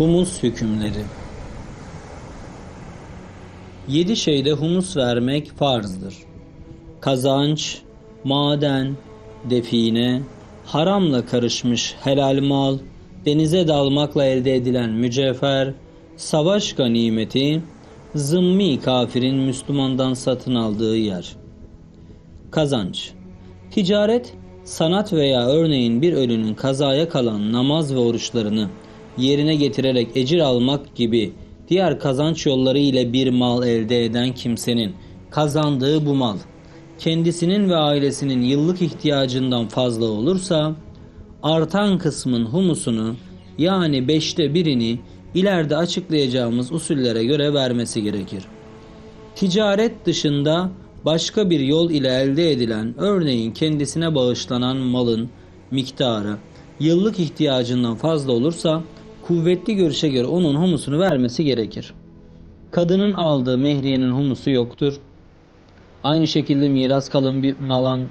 Humus hükümleri Yedi şeyde humus vermek farzdır. Kazanç, maden, define, haramla karışmış helal mal, denize dalmakla elde edilen mücevher, savaş ganimeti, zımmi kafirin Müslümandan satın aldığı yer. Kazanç Ticaret, sanat veya örneğin bir ölünün kazaya kalan namaz ve oruçlarını yerine getirerek ecir almak gibi diğer kazanç yolları ile bir mal elde eden kimsenin kazandığı bu mal kendisinin ve ailesinin yıllık ihtiyacından fazla olursa artan kısmın humusunu yani beşte birini ileride açıklayacağımız usullere göre vermesi gerekir. Ticaret dışında başka bir yol ile elde edilen örneğin kendisine bağışlanan malın miktarı yıllık ihtiyacından fazla olursa kuvvetli görüşe göre onun humusunu vermesi gerekir. Kadının aldığı mehriyenin humusu yoktur. Aynı şekilde miras kalan bir malın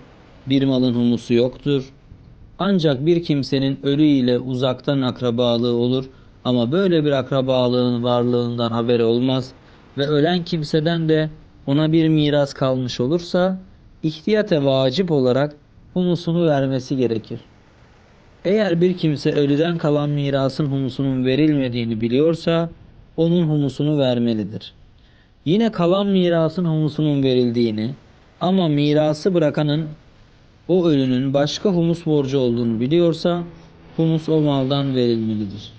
bir malın humusu yoktur. Ancak bir kimsenin ölü ile uzaktan akrabalığı olur ama böyle bir akrabalığın varlığından haberi olmaz ve ölen kimseden de ona bir miras kalmış olursa ihtiyate vacip olarak humusunu vermesi gerekir. Eğer bir kimse ölüden kalan mirasın humusunun verilmediğini biliyorsa onun humusunu vermelidir. Yine kalan mirasın humusunun verildiğini ama mirası bırakanın o ölünün başka humus borcu olduğunu biliyorsa humus o maldan verilmelidir.